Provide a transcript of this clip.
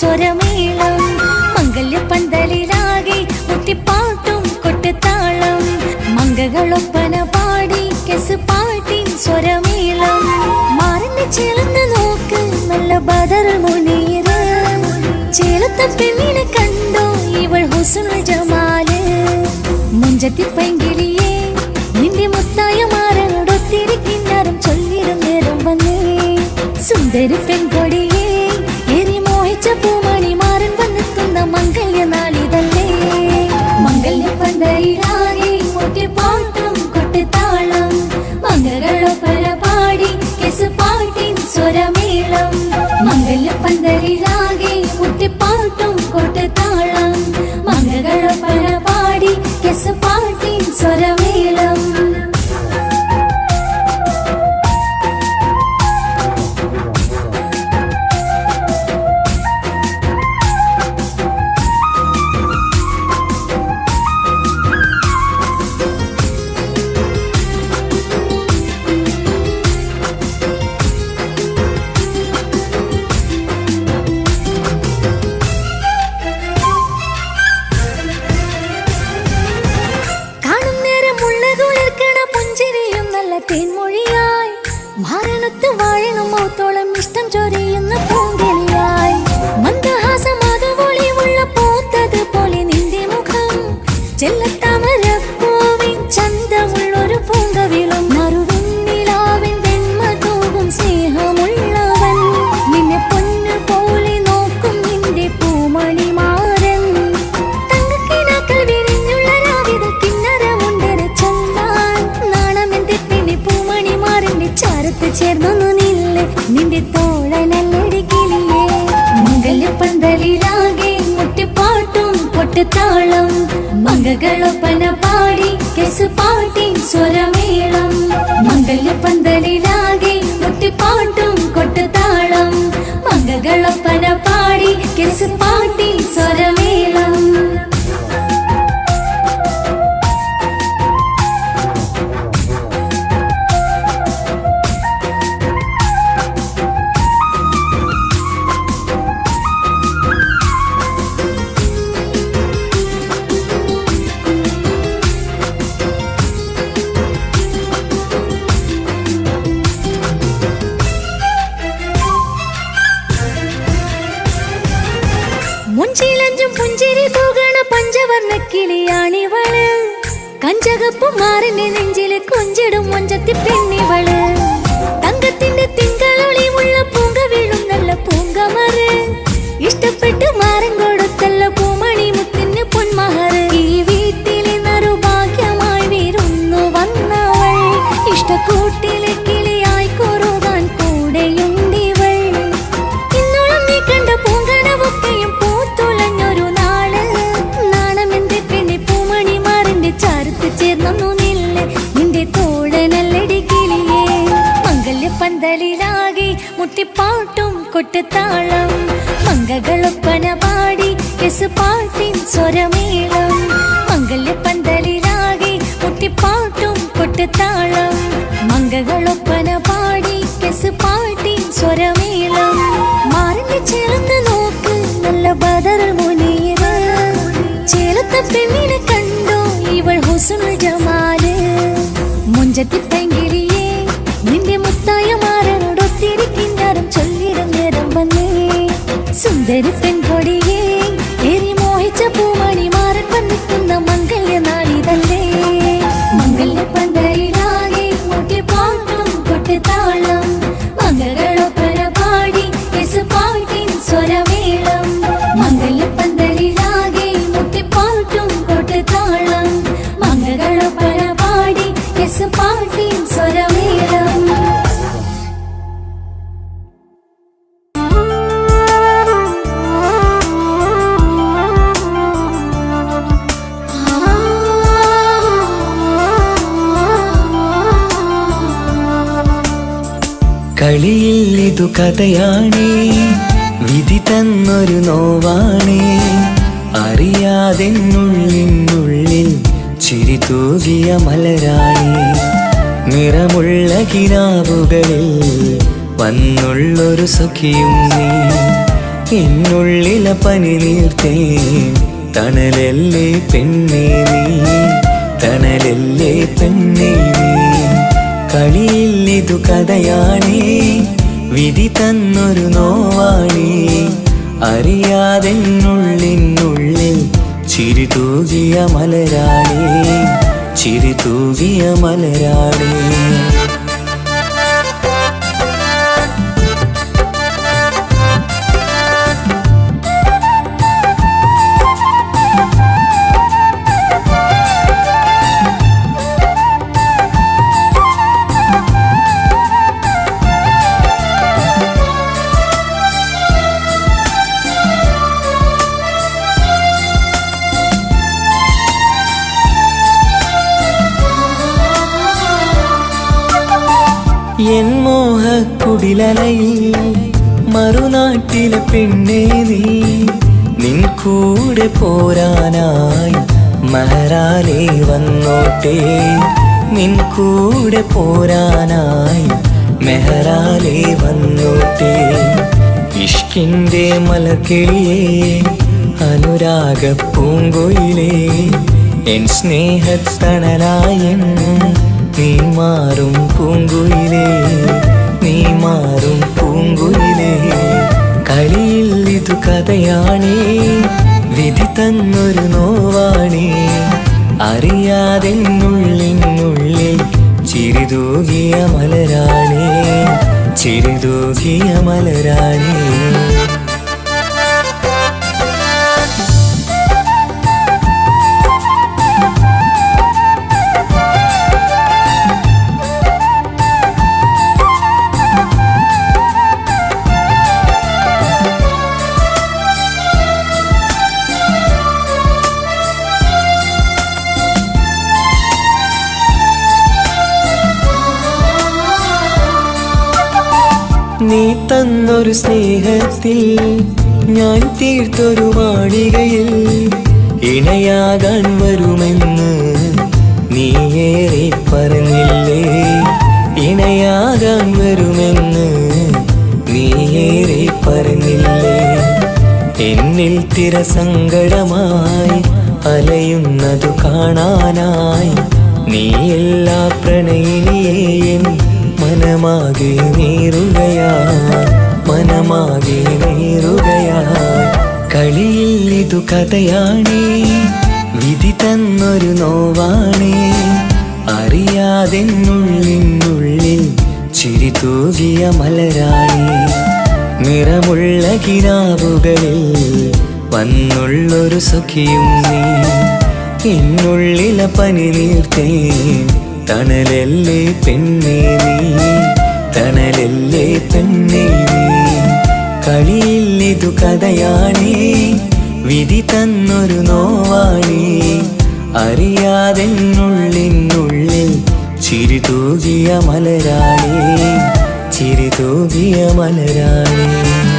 സ്വരമേളം മംഗല്യപ്പന്തലിലാകെ കുട്ടിപ്പാട്ടും കൊട്ടുതാളം മംഗകളൊപ്പന പാടി കെസ് പാട്ടിൻ സ്വരമേളം. മാറിന്റെ ചേർന്ന് നോക്ക് നല്ല ബദർ മുനീര് ചേലത്തെ പെണ്ണിനെ കണ്ടോ ഇവൾ ഹുസുണ ജമാൽ. മുഞ്ചത്തി പൈങ്കിളിയേ നിന്റെ മുത്തായ മാറനോടൊത്തിരി കിന്നാരം ചൊല്ലിടും നേരം വന്നേ. സുന്ദരി പെൺകൊടിയേ മംഗല്യ ചേർന്നൊന്നു നില്ല്. നിന്റെ തോഴനല്ലടി കിളിയേ. മംഗല്യപ്പന്തലിലാകെ മുട്ടിപ്പാട്ടും പൊട്ടുതാളം മംഗകളൊപ്പന പാടി കെസ് പാട്ടി സ്വരമേളം. മംഗല്യപ്പന്തലിലാകെ മുഞ്ചിലഞ്ചും പുഞ്ചിരി തൂകണ പഞ്ചവർണ്ണ കിളിയാണിവള് കഞ്ചകപ്പു മാറിന്റെ നെഞ്ചില് കൊഞ്ചിടും മൊഞ്ചത്തി പെണ്ണിവള് തങ്കത്തിന്റെ തിങ്കളൊളിവുള്ള പൂങ്ക വീഴും നല്ല പൂങ്കമറ് ഇഷ്ടപ്പെട്ട് മാറൻ മുട്ടിപ്പാട്ടും കൊട്ടുത്താളം. മംഗകളൊപ്പന പാടി കെസ് പാട്ടിൻ സ്വരമേളം. മംഗല്യ പന്തലിലാകെ മുട്ടിപ്പാട്ടും കൊട്ടുത്താളം. മംഗകളൊപ്പന പാടി കെസ് പാട്ടിൻ സ്വരമേളം. മാറിഞ്ഞ് ചേർന്ന് നോക്ക് നല്ല ബദർ മുനീറ്. ചേലത്തെ പെണ്ണിനെ കണ്ടോ ഇവൾ ഹുസുൽ ജമാൽ സുന്ദരി കളിയിൽ ഇതു കഥയാണേ. വിധി തന്നൊരു നോവാണേ. അറിയാതെന്നുള്ളിനുള്ളിൽ ചിരി തൂകിയ മലരാണേ. നിറമുള്ള കിനാവുകളിൽ വന്നുള്ളൊരു സഖിയും എന്നുള്ളിലെ പനി നീർത്തേ തണലല്ലേ പെണ്ണേ നീ. തണലല്ലേ പെണ്ണേ നീ. കളിയിൽ ഇതു കഥയാണേ. വിധി തന്നൊരു നോവാണേ. അറിയാതെന്നുള്ളിനുള്ളിൽ ചിരി തൂകിയ മലരാണേ. ചിരി തൂകിയ മലരാണേ. മോഹക്കുടിലലയിൽ മറുനാട്ടിലെ പെണ്ണേ നീ. നിൻ കൂടെ പോരാനായി മഹരാലേ വന്നോട്ടെ. നിൻ കൂടെ പോരാനായി മെഹറാലേ വന്നോട്ടെ. ഇഷ്കിന്റെ മലക്കിളിയേ അനുരാഗ പൂങ്കൊയിലേ എൻ സ്നേഹത്തണലായെന്നും നീ മാറും പൂങ്കുയിലേ. മാറും പൂങ്കുയിലേ. കളിയിൽ ഇതു കഥയാണേ. വിധി തന്നൊരു നോവാണേ. അറിയാതെന്നുള്ളിനുള്ളിൽ ചിരിതൂകിയ മലരാണേ. ചിരിതൂകിയ മലരാണേ. നീ തന്നൊരു സ്നേഹത്തിൽ ഞാൻ തീർത്തൊരു മാളികയിൽ ഇണയാകാൻ വരുമെന്ന് നീ ഏറെ പറഞ്ഞില്ലേ? ഇണയാകാൻ വരുമെന്ന് നീ ഏറെ പറഞ്ഞില്ലേ? എന്നിൽ തിരസങ്കടമായി അലയുന്നതു കാണാനായി നീ എല്ലാ പ്രണയിനിയേയും മനമാകെ നീറുകയാ മനമാകെ നീറുകയാ കളിയിൽ ഇതു കഥയാണേ വിധി തന്നൊരു നോവാണേ. അറിയാതെന്നുള്ളിനുള്ളിൽ ചിരി തൂകിയ മലരാണി. നിറമുള്ള കിനാവുകളിൽ വന്നുള്ളൊരു സുഖിയും നീ എന്നുള്ളിലെ പനി നീർത്തേ തണലല്ലേ പെണ്ണേ നീ? തണലല്ലേ പെണ്ണേ നീ? കളിയിൽ ഇതു കഥയാണേ. വിധി തന്നൊരു നോവാണേ. അറിയാതെന്നുള്ളിനുള്ളിൽ ചിരി തൂകിയ മലരാണേ. ചിരി തൂകിയ മലരാണേ.